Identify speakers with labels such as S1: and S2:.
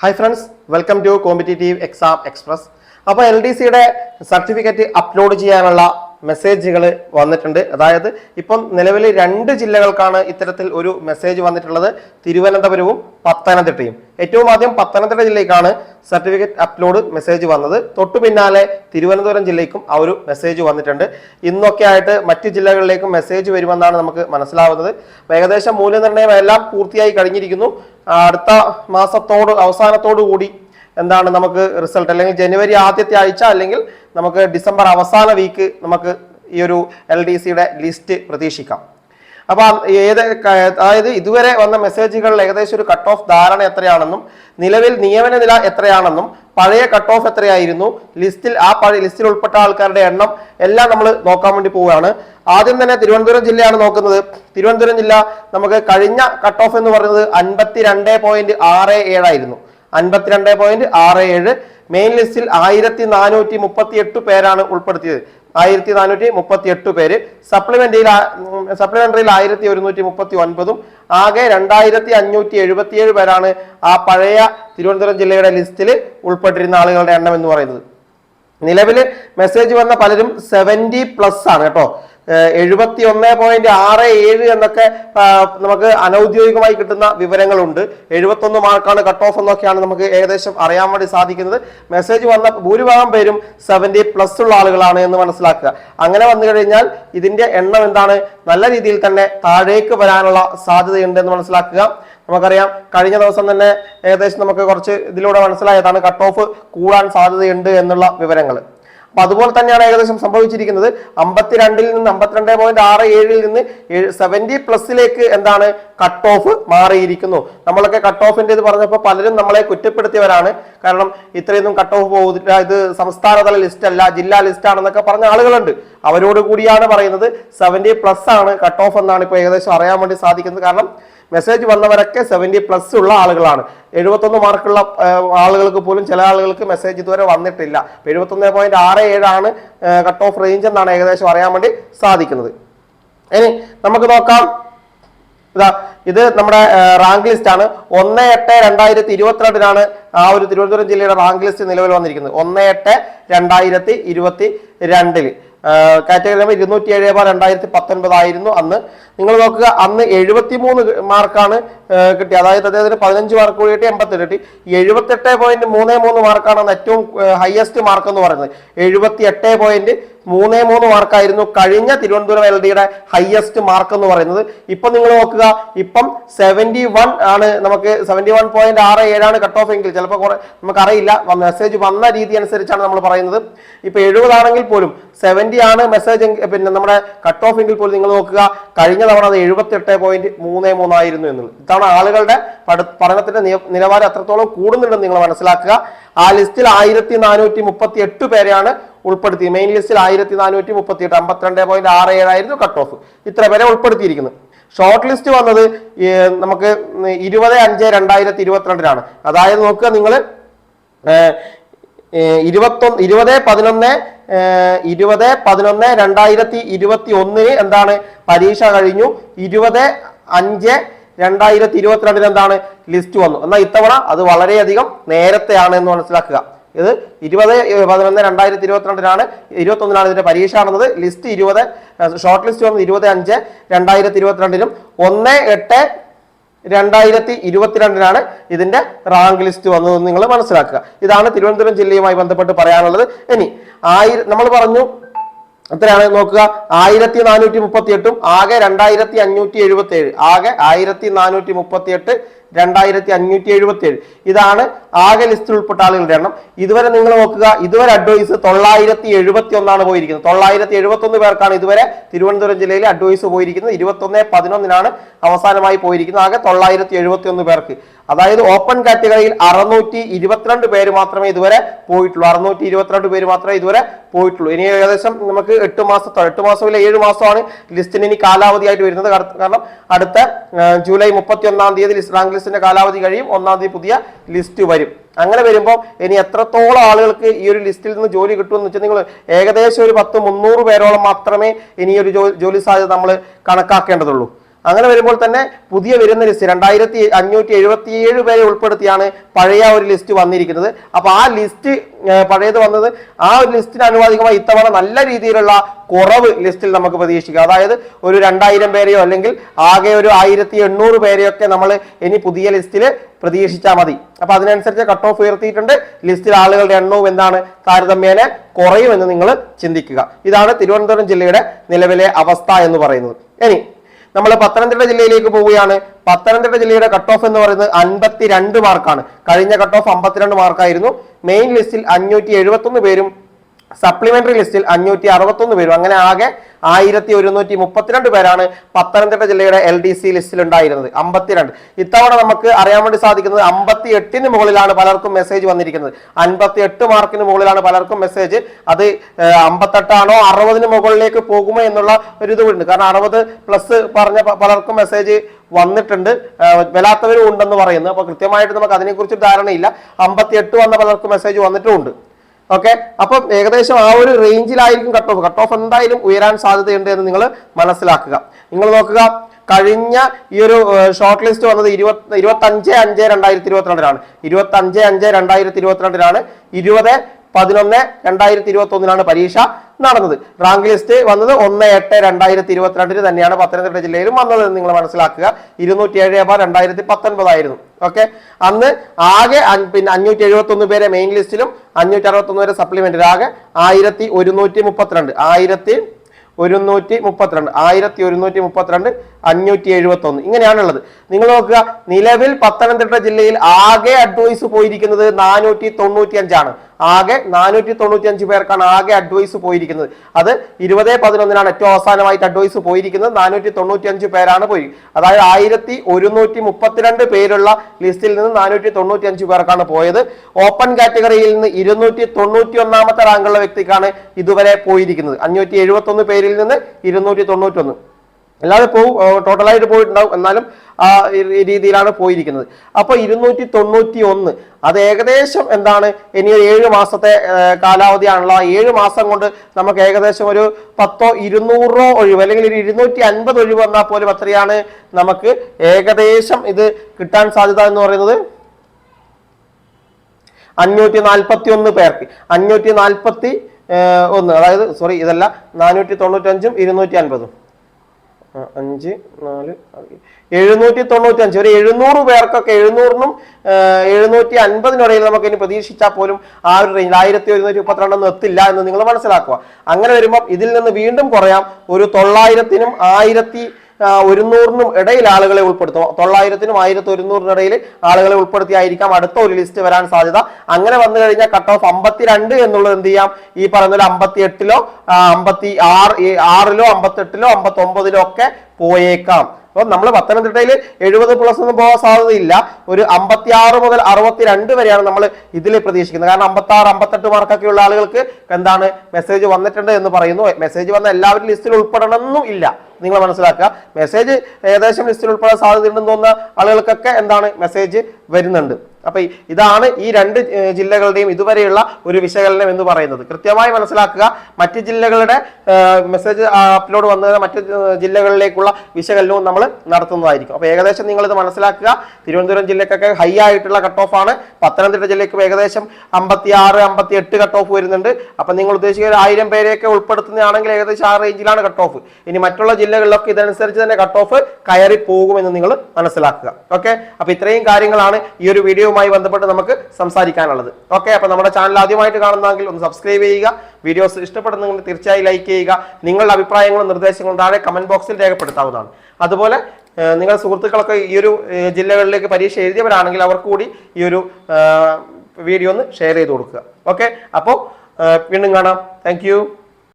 S1: Hi friends welcome to competitive exam express അപ്പോൾ L D സിയുടെ certificate upload ചെയ്യാനുള്ള മെസ്സേജുകൾ വന്നിട്ടുണ്ട്. അതായത് ഇപ്പം നിലവിൽ രണ്ട് ജില്ലകൾക്കാണ് ഇത്തരത്തിൽ ഒരു മെസ്സേജ് വന്നിട്ടുള്ളത്. തിരുവനന്തപുരവും പത്തനംതിട്ടയും. ഏറ്റവും ആദ്യം പത്തനംതിട്ട ജില്ലയ്ക്കാണ് സർട്ടിഫിക്കറ്റ് അപ്ലോഡ് മെസ്സേജ് വന്നത്. തൊട്ടു പിന്നാലെ തിരുവനന്തപുരം ജില്ലയ്ക്കും ആ ഒരു മെസ്സേജ് വന്നിട്ടുണ്ട്. ഇന്നൊക്കെ ആയിട്ട് മറ്റ് ജില്ലകളിലേക്കും മെസ്സേജ് വരുമെന്നാണ് നമുക്ക് മനസ്സിലാവുന്നത്. ഏകദേശം മൂല്യനിർണയം എല്ലാം പൂർത്തിയായി കഴിഞ്ഞിരിക്കുന്നു. അടുത്ത മാസത്തോട് അവസാനത്തോടു കൂടി എന്താണ് നമുക്ക് റിസൾട്ട് അല്ലെങ്കിൽ ജനുവരി ആദ്യത്തെ ആഴ്ച അല്ലെങ്കിൽ നമുക്ക് ഡിസംബർ അവസാന വീക്ക് നമുക്ക് ഈ ഒരു എൽ ഡി സിയുടെ ലിസ്റ്റ് പ്രതീക്ഷിക്കാം. അപ്പൊ ഏത് അതായത് ഇതുവരെ വന്ന മെസ്സേജുകളിൽ ഏകദേശം ഒരു കട്ട് ഓഫ് ധാരണ എത്രയാണെന്നും നിലവിൽ നിയമന നില എത്രയാണെന്നും പഴയ കട്ട് ഓഫ് എത്രയായിരുന്നു ലിസ്റ്റിൽ ആ പഴയ ലിസ്റ്റിൽ ഉൾപ്പെട്ട ആൾക്കാരുടെ എണ്ണം എല്ലാം നമ്മൾ നോക്കാൻ വേണ്ടി പോവുകയാണ്. ആദ്യം തന്നെ തിരുവനന്തപുരം ജില്ലയാണ് നോക്കുന്നത്. തിരുവനന്തപുരം ജില്ല നമുക്ക് കഴിഞ്ഞ കട്ട് ഓഫ് എന്ന് പറയുന്നത് അൻപത്തി രണ്ട് പോയിന്റ് ആറ് ഏഴായിരുന്നു അൻപത്തിരണ്ട് പോയിന്റ് ആറ് ഏഴ്. മെയിൻ ലിസ്റ്റിൽ ആയിരത്തി നാനൂറ്റി മുപ്പത്തി എട്ട് പേരാണ് ഉൾപ്പെടുത്തിയത്. ആയിരത്തി നാനൂറ്റി മുപ്പത്തി എട്ട് പേര് സപ്ലിമെന്ററിയിൽ സപ്ലിമെന്ററിയിൽ ആയിരത്തി ഒരുന്നൂറ്റി മുപ്പത്തി ഒൻപതും ആകെ രണ്ടായിരത്തി അഞ്ഞൂറ്റി എഴുപത്തിയേഴ് പേരാണ് ആ പഴയ തിരുവനന്തപുരം ജില്ലയുടെ ലിസ്റ്റിൽ ഉൾപ്പെട്ടിരുന്ന ആളുകളുടെ എണ്ണം എന്ന് പറയുന്നത്. നിലവിൽ മെസ്സേജ് വന്ന പലരും സെവന്റി പ്ലസ് ആണ് കേട്ടോ. എഴുപത്തി ഒന്ന് പോയിന്റ് ആറ് ഏഴ് എന്നൊക്കെ നമുക്ക് അനൗദ്യോഗികമായി കിട്ടുന്ന വിവരങ്ങളുണ്ട്. എഴുപത്തി ഒന്ന് മാർക്കാണ് കട്ട് ഓഫ് എന്നൊക്കെയാണ് നമുക്ക് ഏകദേശം അറിയാൻ വേണ്ടി സാധിക്കുന്നത്. മെസ്സേജ് വന്ന ഭൂരിഭാഗം പേരും സെവന്റി പ്ലസ് ഉള്ള ആളുകളാണ് എന്ന് മനസ്സിലാക്കുക. അങ്ങനെ വന്നു കഴിഞ്ഞാൽ ഇതിന്റെ എണ്ണം എന്താണ്? നല്ല രീതിയിൽ തന്നെ താഴേക്ക് വരാനുള്ള സാധ്യതയുണ്ട് എന്ന് മനസ്സിലാക്കുക. നമുക്കറിയാം കഴിഞ്ഞ ദിവസം തന്നെ ഏകദേശം നമുക്ക് കുറച്ച് ഇതിലൂടെ മനസ്സിലായതാണ് കട്ട് ഓഫ് കൂടാൻ സാധ്യതയുണ്ട് എന്നുള്ള വിവരങ്ങൾ. അപ്പൊ അതുപോലെ തന്നെയാണ് ഏകദേശം സംഭവിച്ചിരിക്കുന്നത്. അമ്പത്തിരണ്ടിൽ നിന്ന് അമ്പത്തിരണ്ട് പോയിന്റ് ആറ് ഏഴിൽ നിന്ന് സെവന്റി പ്ലസിലേക്ക് എന്താണ് കട്ട് ഓഫ് മാറിയിരിക്കുന്നു. നമ്മളൊക്കെ കട്ട് ഓഫിന്റെ ഇത് പറഞ്ഞപ്പോൾ പലരും നമ്മളെ കുറ്റപ്പെടുത്തിയവരാണ്. കാരണം ഇത്രയൊന്നും കട്ട് ഓഫ് പോകുന്നില്ല ഇത് സംസ്ഥാനതല ലിസ്റ്റ് അല്ല ജില്ലാ ലിസ്റ്റ് ആണെന്നൊക്കെ പറഞ്ഞ ആളുകളുണ്ട്. അവരോട് കൂടിയാണ് പറയുന്നത്. സെവന്റി പ്ലസ് ആണ് കട്ട് ഓഫ് എന്നാണ് ഇപ്പോൾ ഏകദേശം അറിയാൻ വേണ്ടി സാധിക്കുന്നത്. കാരണം മെസ്സേജ് വന്നവരൊക്കെ സെവന്റി പ്ലസ് ഉള്ള ആളുകളാണ്. എഴുപത്തൊന്ന് മാർക്കുള്ള ആളുകൾക്ക് പോലും ചില ആളുകൾക്ക് മെസ്സേജ് ഇതുവരെ വന്നിട്ടില്ല. എഴുപത്തൊന്ന് പോയിന്റ് ആറ് ഏഴാണ് കട്ട് ഓഫ് റേഞ്ച് എന്നാണ് ഏകദേശം അറിയാൻ വേണ്ടി സാധിക്കുന്നത്. ഇനി നമുക്ക് നോക്കാം. ഇതാ ഇത് നമ്മുടെ റാങ്ക് ലിസ്റ്റ് ആണ്. ഒന്ന് എട്ട് രണ്ടായിരത്തി ഇരുപത്തിരണ്ടിനാണ് ആ ഒരു തിരുവനന്തപുരം ജില്ലയുടെ റാങ്ക് ലിസ്റ്റ് നിലവിൽ വന്നിരിക്കുന്നത്. ഒന്ന് എട്ട് രണ്ടായിരത്തി ഇരുപത്തി രണ്ടിൽ. കാറ്റഗറി നമ്പർ ഇരുന്നൂറ്റി ഏഴ് ബാർ രണ്ടായിരത്തി പത്തൊൻപതായിരുന്നു അന്ന്. നിങ്ങൾ നോക്കുക അന്ന് എഴുപത്തി മൂന്ന് മാർക്കാണ് കിട്ടി അതായത് അദ്ദേഹത്തിന് പതിനഞ്ച് മാർക്ക് കൂടി കിട്ടി എൺപത്തെട്ട് കിട്ടി. എഴുപത്തെട്ട് പോയിന്റ് മൂന്ന് മൂന്ന് മാർക്കാണ് അന്ന് ഏറ്റവും ഹയസ്റ്റ് മാർക്ക് എന്ന് പറയുന്നത്. എഴുപത്തി എട്ട് പോയിന്റ് മൂന്ന് മൂന്ന് മാർക്കായിരുന്നു കഴിഞ്ഞ തിരുവനന്തപുരം എൽ ഡിയുടെ ഹയസ്റ്റ് മാർക്ക് എന്ന് പറയുന്നത്. ഇപ്പൊ നിങ്ങൾ നോക്കുക ഇപ്പം സെവന്റി വൺ ആണ് നമുക്ക് സെവന്റി വൺ പോയിന്റ് ആറ് ഏഴാണ് കട്ട് ഓഫ് എങ്കിൽ ചിലപ്പോൾ കുറെ നമുക്കറിയില്ല മെസ്സേജ് വന്ന രീതി അനുസരിച്ചാണ് നമ്മൾ പറയുന്നത്. ഇപ്പൊ എഴുപതാണെങ്കിൽ പോലും സെവന്റി ആണ് മെസ്സേജ് പിന്നെ നമ്മുടെ കട്ട് ഓഫ് എങ്കിൽ പോലും നിങ്ങൾ നോക്കുക കഴിഞ്ഞ തവണ അത് എഴുപത്തി എട്ട് പോയിന്റ് മൂന്നേ മൂന്നായിരുന്നു എന്നുള്ളത്. ഇത്തവണ ആളുകളുടെ പഠ- പഠനത്തിന്റെ നിലവാരം എത്രത്തോളം കൂടുന്നുണ്ടെന്ന് നിങ്ങൾ മനസ്സിലാക്കുക. ആ ലിസ്റ്റിൽ ആയിരത്തി നാനൂറ്റി മുപ്പത്തി എട്ട് പേരെയാണ് ഉൾപ്പെടുത്തി. മെയിൻ ലിസ്റ്റിൽ ആയിരത്തി നാനൂറ്റി മുപ്പത്തി എട്ട് അമ്പത്തിരണ്ട് പോയിന്റ് ആറ് ഏഴായിരുന്നു കട്ട് ഓഫ് ഇത്ര പേരെ ഉൾപ്പെടുത്തിയിരിക്കുന്നത്. ഷോർട്ട് ലിസ്റ്റ് വന്നത് നമുക്ക് ഇരുപത് അഞ്ച് രണ്ടായിരത്തി ഇരുപത്തിരണ്ടിലാണ്. അതായത് നോക്കുക നിങ്ങൾ ഇരുപത്തൊന്ന് ഇരുപത് പതിനൊന്ന് ഇരുപത് പതിനൊന്ന് രണ്ടായിരത്തി ഇരുപത്തി ഒന്നിന് എന്താണ്? പരീക്ഷ കഴിഞ്ഞു. ഇരുപത് അഞ്ച് രണ്ടായിരത്തി ഇരുപത്തിരണ്ടിന് എന്താണ്? ലിസ്റ്റ് വന്നു. എന്നാൽ ഇത്തവണ അത് വളരെയധികം നേരത്തെയാണ് എന്ന് മനസ്സിലാക്കുക. ഇത് ഇരുപത് പതിനൊന്ന് രണ്ടായിരത്തി ഇരുപത്തിരണ്ടിനാണ് ഇരുപത്തൊന്നിനാണ് ഇതിന്റെ പരീക്ഷ നടന്നത്. ലിസ്റ്റ് ഇരുപത് ഷോർട്ട് ലിസ്റ്റ് വന്നത് ഇരുപത് അഞ്ച് രണ്ടായിരത്തി ഇരുപത്തിരണ്ടിനും ഒന്ന് എട്ട് രണ്ടായിരത്തി ഇരുപത്തിരണ്ടിനാണ് ഇതിന്റെ റാങ്ക് ലിസ്റ്റ് വന്നതെന്ന് നിങ്ങൾ മനസ്സിലാക്കുക. ഇതാണ് തിരുവനന്തപുരം ജില്ലയുമായി ബന്ധപ്പെട്ട് പറയാനുള്ളത്. ഇനി ആയിരം നമ്മൾ പറഞ്ഞു എത്രയാണ് നോക്കുക. ആയിരത്തി നാനൂറ്റി മുപ്പത്തി എട്ടും ആകെ രണ്ടായിരത്തി അഞ്ഞൂറ്റി എഴുപത്തി ഏഴ് ആകെ ആയിരത്തി നാനൂറ്റി മുപ്പത്തി എട്ട് രണ്ടായിരത്തി അഞ്ഞൂറ്റി എഴുപത്തി ഏഴ് ഇതാണ് ആകെ ലിസ്റ്റിൽ ഉൾപ്പെട്ട ആളുകളുടെ എണ്ണം. ഇതുവരെ നിങ്ങൾ നോക്കുക ഇതുവരെ അഡ്വൈസ് തൊള്ളായിരത്തി എഴുപത്തി ഒന്നാണ് പോയിരിക്കുന്നത്. തൊള്ളായിരത്തി എഴുപത്തി ഒന്ന് പേർക്കാണ് ഇതുവരെ തിരുവനന്തപുരം ജില്ലയിൽ അഡ്വൈസ് പോയിരിക്കുന്നത്. ഇരുപത്തി ഒന്ന് പതിനൊന്നിനാണ് അവസാനമായി പോയിരിക്കുന്നത്. ആകെ തൊള്ളായിരത്തി എഴുപത്തി ഒന്ന് പേർക്ക്. അതായത് ഓപ്പൺ കാറ്റഗറിയിൽ അറുന്നൂറ്റി ഇരുപത്തിരണ്ട് പേര് മാത്രമേ ഇതുവരെ പോയിട്ടുള്ളൂ. അറുന്നൂറ്റി ഇരുപത്തിരണ്ട് പേര് മാത്രമേ ഇതുവരെ പോയിട്ടുള്ളൂ. ഇനി ഏകദേശം നമുക്ക് എട്ട് മാസത്തോ എട്ട് മാസമില്ല ഏഴ് മാസമാണ് ലിസ്റ്റിന് ഇനി കാലാവധിയായിട്ട് വരുന്നത്. കാരണം- അടുത്ത ജൂലൈ മുപ്പത്തി ഒന്നാം തീയതി റാങ്ക് ലിസ്റ്റിന്റെ കാലാവധി കഴിയും. ഒന്നാം തീയതി പുതിയ ലിസ്റ്റ് വരും. അങ്ങനെ വരുമ്പോൾ ഇനി എത്രത്തോളം ആളുകൾക്ക് ഈ ഒരു ലിസ്റ്റിൽ നിന്ന് ജോലി കിട്ടുമെന്ന് വെച്ചാൽ നിങ്ങൾ ഏകദേശം ഒരു പത്ത് മുന്നൂറ് പേരോളം മാത്രമേ ഇനി ഒരു ജോലി സാധ്യത നമ്മൾ കണക്കാക്കേണ്ടതുള്ളൂ. അങ്ങനെ വരുമ്പോൾ തന്നെ പുതിയ വരുന്ന ലിസ്റ്റ് രണ്ടായിരത്തി അഞ്ഞൂറ്റി എഴുപത്തി ഏഴ് പേരെ ഉൾപ്പെടുത്തിയാണ് പഴയ ഒരു ലിസ്റ്റ് വന്നിരിക്കുന്നത്. അപ്പോൾ ആ ലിസ്റ്റ് പഴയത് വന്നത് ആ ഒരു ലിസ്റ്റിന് അനുവാദികമായി ഇത്തവണ നല്ല രീതിയിലുള്ള കുറവ് ലിസ്റ്റിൽ നമുക്ക് പ്രതീക്ഷിക്കാം. അതായത് ഒരു രണ്ടായിരം പേരെയോ അല്ലെങ്കിൽ ആകെ ഒരു ആയിരത്തി എണ്ണൂറ് പേരെയൊക്കെ നമ്മൾ ഇനി പുതിയ ലിസ്റ്റിൽ പ്രതീക്ഷിച്ചാൽ മതി. അപ്പൊ അതിനനുസരിച്ച് കട്ട് ഓഫ് ഉയർത്തിയിട്ടുണ്ട്. ലിസ്റ്റിൽ ആളുകളുടെ എണ്ണവും എന്താണ് താരതമ്യേന കുറയുമെന്ന് നിങ്ങൾ ചിന്തിക്കുക. ഇതാണ് തിരുവനന്തപുരം ജില്ലയുടെ നിലവിലെ അവസ്ഥ എന്ന് പറയുന്നത്. ഇനി നമ്മൾ പത്തനംതിട്ട ജില്ലയിലേക്ക് പോവുകയാണ്. പത്തനംതിട്ട ജില്ലയുടെ കട്ട് ഓഫ് എന്ന് പറയുന്നത് അൻപത്തിരണ്ട് മാർക്കാണ് കഴിഞ്ഞ കട്ട് ഓഫ് അമ്പത്തിരണ്ട് മാർക്കായിരുന്നു മെയിൻ ലിസ്റ്റിൽ അഞ്ഞൂറ്റി എഴുപത്തൊന്ന് പേരും സപ്ലിമെന്ററി ലിസ്റ്റിൽ അഞ്ഞൂറ്റി അറുപത്തൊന്ന് പേരും. അങ്ങനെ ആകെ ആയിരത്തി ഒരുന്നൂറ്റി മുപ്പത്തിരണ്ട് പേരാണ് പത്തനംതിട്ട ജില്ലയുടെ എൽ ഡി സി ലിസ്റ്റിൽ ഉണ്ടായിരുന്നത്. അമ്പത്തിരണ്ട്. ഇത്തവണ നമുക്ക് അറിയാൻ വേണ്ടി സാധിക്കുന്നത് അമ്പത്തി എട്ടിന് മുകളിലാണ് പലർക്കും മെസ്സേജ് വന്നിരിക്കുന്നത്. അൻപത്തി എട്ട് മാർക്കിന് മുകളിലാണ് പലർക്കും മെസ്സേജ് അത് അമ്പത്തെട്ടാണോ അറുപതിന് മുകളിലേക്ക് പോകുമോ എന്നുള്ള ഒരു ഇതുണ്ട്. കാരണം അറുപത് പ്ലസ് പറഞ്ഞ പലർക്കും മെസ്സേജ് വന്നിട്ടുണ്ട്. വരാത്തവരും ഉണ്ടെന്ന് പറയുന്നു. അപ്പൊ കൃത്യമായിട്ട് നമുക്ക് അതിനെക്കുറിച്ച് ധാരണയില്ല. അമ്പത്തി എട്ട് വന്ന പലർക്കും മെസ്സേജ് വന്നിട്ടുമുണ്ട്. ഓക്കെ അപ്പം ഏകദേശം ആ ഒരു റേഞ്ചിലായിരിക്കും കട്ട് ഓഫ് കട്ട് ഓഫ് എന്തായാലും ഉയരാൻ സാധ്യതയുണ്ട് എന്ന് നിങ്ങൾ മനസ്സിലാക്കുക. നിങ്ങൾ നോക്കുക കഴിഞ്ഞ ഈ ഒരു ഷോർട്ട് ലിസ്റ്റ് വന്നത് ഇരുപത്തി ഇരുപത്തി അഞ്ച് രണ്ടായിരത്തി ഇരുപത്തിരണ്ടിലാണ് ഇരുപത്തി അഞ്ച് അഞ്ച് രണ്ടായിരത്തി ഇരുപത്തിരണ്ടിലാണ് ഇരുപത് പതിനൊന്ന് രണ്ടായിരത്തി ഇരുപത്തി ഒന്നിലാണ് പരീക്ഷ നടന്നത്. റാങ്ക് ലിസ്റ്റ് വന്നത് ഒന്ന് എട്ട് രണ്ടായിരത്തി ഇരുപത്തിരണ്ടിന് തന്നെയാണ് പത്തനംതിട്ട ജില്ലയിലും വന്നത് നിങ്ങൾ മനസ്സിലാക്കുക. ഇരുന്നൂറ്റി ഏഴ് ബാർ രണ്ടായിരത്തി പത്തൊൻപതായിരുന്നു ഓക്കെ അന്ന് ആകെ പിന്നെ അഞ്ഞൂറ്റി എഴുപത്തി ഒന്ന് പേരെ മെയിൻ ലിസ്റ്റിലും അഞ്ഞൂറ്റി അറുപത്തി ഒന്ന് പേരെ സപ്ലിമെന്റിൽ ആകെ ആയിരത്തി ഒരുന്നൂറ്റി മുപ്പത്തിരണ്ട്. ആയിരത്തി ഒരുന്നൂറ്റി മുപ്പത്തിരണ്ട്. ആയിരത്തി ഒരുന്നൂറ്റി മുപ്പത്തിരണ്ട് അഞ്ഞൂറ്റി എഴുപത്തി ഒന്ന് ഇങ്ങനെയാണുള്ളത്. നിങ്ങൾ നോക്കുക നിലവിൽ പത്തനംതിട്ട ജില്ലയിൽ ആകെ അഡ്വൈസ് പോയിരിക്കുന്നത് നാനൂറ്റി തൊണ്ണൂറ്റി അഞ്ചാണ് ആകെ നാനൂറ്റി തൊണ്ണൂറ്റി അഞ്ച് പേർക്കാണ് ആകെ അഡ്വൈസ് പോയിരിക്കുന്നത്. അത് ഇരുപത് പതിനൊന്നിനാണ് ഏറ്റവും അവസാനമായിട്ട് അഡ്വൈസ് പോയിരിക്കുന്നത്. നാനൂറ്റി തൊണ്ണൂറ്റി അഞ്ച് പേരാണ് പോയി. അതായത് ആയിരത്തി ഒരുന്നൂറ്റി മുപ്പത്തിരണ്ട് പേരുള്ള ലിസ്റ്റിൽ നിന്ന് നാനൂറ്റി തൊണ്ണൂറ്റി അഞ്ച് പേർക്കാണ് പോയത്. ഓപ്പൺ കാറ്റഗറിയിൽ നിന്ന് ഇരുന്നൂറ്റി തൊണ്ണൂറ്റി ഒന്നാമത്തെ റാങ്കുള്ള വ്യക്തിക്കാണ് ഇതുവരെ പോയിരിക്കുന്നത്. അഞ്ഞൂറ്റി എഴുപത്തി ഒന്ന് പേരിൽ നിന്ന് ഇരുന്നൂറ്റി തൊണ്ണൂറ്റി ഒന്ന് അല്ലാതെ പോവും ടോട്ടലായിട്ട് പോയിട്ടുണ്ടാവും. എന്നാലും ആ രീതിയിലാണ് പോയിരിക്കുന്നത്. അപ്പോൾ ഇരുന്നൂറ്റി തൊണ്ണൂറ്റി ഒന്ന് അത് ഏകദേശം എന്താണ്? ഇനി ഒരു ഏഴ് മാസത്തെ കാലാവധിയാണല്ലോ. ആ ഏഴ് മാസം കൊണ്ട് നമുക്ക് ഏകദേശം ഒരു പത്തോ ഇരുന്നൂറോ ഒഴിവ് അല്ലെങ്കിൽ ഒരു ഇരുന്നൂറ്റി അൻപത് ഒഴിവ് വന്നാൽ പോലും അത്രയാണ് നമുക്ക് ഏകദേശം ഇത് കിട്ടാൻ സാധ്യത എന്ന് പറയുന്നത്. അഞ്ഞൂറ്റി നാൽപ്പത്തി ഒന്ന് പേർക്ക്. അഞ്ഞൂറ്റി നാൽപ്പത്തി ഒന്ന് അതായത് സോറി ഇതല്ല നാനൂറ്റി തൊണ്ണൂറ്റഞ്ചും ഇരുന്നൂറ്റി അൻപതും അഞ്ച് നാല് എഴുന്നൂറ്റി തൊണ്ണൂറ്റി അഞ്ച് ഒരു എഴുന്നൂറ് പേർക്കൊക്കെ എഴുന്നൂറിനും എഴുന്നൂറ്റി അൻപതിനിടയിൽ നമുക്ക് ഇനി പ്രതീക്ഷിച്ചാൽ പോലും ആ ഒരു റേഞ്ചിൽ ആയിരത്തി ഒരുന്നൂറ്റി മുപ്പത്തിരണ്ടൊന്നും എത്തില്ല എന്ന് നിങ്ങൾ മനസ്സിലാക്കുക. അങ്ങനെ വരുമ്പോൾ ഇതിൽ നിന്ന് വീണ്ടും കുറയാം. ഒരു തൊള്ളായിരത്തിനും ആയിരത്തി ഒരുന്നൂറിനും ഇടയിൽ ആളുകളെ ഉൾപ്പെടുത്തും. തൊള്ളായിരത്തിനും ആയിരത്തി ഒരുന്നൂറിനും ഇടയിൽ ആളുകളെ ഉൾപ്പെടുത്തിയായിരിക്കാം അടുത്ത ഒരു ലിസ്റ്റ് വരാൻ സാധ്യത. അങ്ങനെ വന്നു കഴിഞ്ഞാൽ കട്ട് ഓഫ് അമ്പത്തിരണ്ട് എന്നുള്ളത് എന്ത് ചെയ്യാം? ഈ പറഞ്ഞ പോലെ അമ്പത്തി എട്ടിലോ അമ്പത്തി ആറ് ആറിലോ അമ്പത്തെട്ടിലോ അമ്പത്തി ഒമ്പതിലോ ഒക്കെ പോയേക്കാം. അപ്പൊ നമ്മൾ പത്തനംതിട്ടയിൽ എഴുപത് പ്ലസ് ഒന്നും പോകാൻ സാധ്യതയില്ല. ഒരു അമ്പത്തി ആറ് മുതൽ അറുപത്തിരണ്ട് വരെയാണ് നമ്മൾ ഇതിൽ പ്രതീക്ഷിക്കുന്നത്. കാരണം അമ്പത്തി ആറ് അമ്പത്തെട്ട് മാർക്കൊക്കെ ഉള്ള ആളുകൾക്ക് എന്താണ് മെസ്സേജ് വന്നിട്ടുണ്ട് എന്ന് പറയുന്നു. മെസ്സേജ് വന്ന എല്ലാവരും ലിസ്റ്റിൽ ഉൾപ്പെടണമെന്നും ഇല്ല. നിങ്ങൾ മനസ്സിലാക്കുക. മെസ്സേജ് ഏകദേശം ലിസ്റ്റിൽ ഉൾപ്പെടാൻ സാധ്യതയുണ്ടെന്ന് തോന്നുന്ന ആളുകൾക്കൊക്കെ എന്താണ് മെസ്സേജ് വരുന്നുണ്ട്. അപ്പൊ ഇതാണ് ഈ രണ്ട് ജില്ലകളുടെയും ഇതുവരെയുള്ള ഒരു വിശകലനം എന്ന് പറയുന്നത്. കൃത്യമായി മനസ്സിലാക്കുക മറ്റ് ജില്ലകളുടെ മെസ്സേജ് അപ്ലോഡ് വന്നത് മറ്റ് ജില്ലകളിലേക്കുള്ള വിശകലനവും നമ്മൾ നടത്തുന്നതായിരിക്കും. അപ്പൊ ഏകദേശം നിങ്ങൾ ഇത് മനസ്സിലാക്കുക. തിരുവനന്തപുരം ജില്ലക്കൊക്കെ ഹൈ ആയിട്ടുള്ള കട്ട് ഓഫ് ആണ്. പത്തനംതിട്ട ജില്ലയ്ക്ക് ഏകദേശം അമ്പത്തി ആറ് അമ്പത്തി എട്ട് കട്ട് ഓഫ് വരുന്നുണ്ട്. അപ്പൊ നിങ്ങൾ ഉദ്ദേശിക്കുന്ന ആയിരം പേരെയൊക്കെ ഉൾപ്പെടുത്തുന്നതാണെങ്കിൽ ഏകദേശം ആ റേഞ്ചിലാണ് കട്ട് ഓഫ് ഇനി മറ്റുള്ള ജില്ലകളിലൊക്കെ ഇതനുസരിച്ച് തന്നെ കട്ട് ഓഫ് കയറി പോകുമെന്ന് നിങ്ങൾ മനസ്സിലാക്കുക. ഓക്കെ അപ്പൊ ഇത്രയും കാര്യങ്ങളാണ് ഈ ഒരു വീഡിയോയുമായി ബന്ധപ്പെട്ട് നമുക്ക് സംസാരിക്കാനുള്ളത്. ഓക്കെ അപ്പോൾ നമ്മുടെ ചാനൽ ആദ്യമായിട്ട് കാണുന്നതെങ്കിൽ ഒന്ന് സബ്സ്ക്രൈബ് ചെയ്യുക. വീഡിയോസ് ഇഷ്ടപ്പെടുന്നെങ്കിൽ തീർച്ചയായും ലൈക്ക് ചെയ്യുക. നിങ്ങളുടെ അഭിപ്രായങ്ങളും നിർദ്ദേശങ്ങളും താഴെ കമന്റ് ബോക്സിൽ രേഖപ്പെടുത്താവുന്നതാണ്. അതുപോലെ നിങ്ങളുടെ സുഹൃത്തുക്കളൊക്കെ ഈ ഒരു ജില്ലകളിലേക്ക് പരീക്ഷ എഴുതിയവരാണെങ്കിൽ അവർക്ക് കൂടി ഈ ഒരു വീഡിയോ ഒന്ന് ഷെയർ ചെയ്ത് കൊടുക്കുക. ഓക്കെ അപ്പോൾ വീണ്ടും കാണാം. താങ്ക്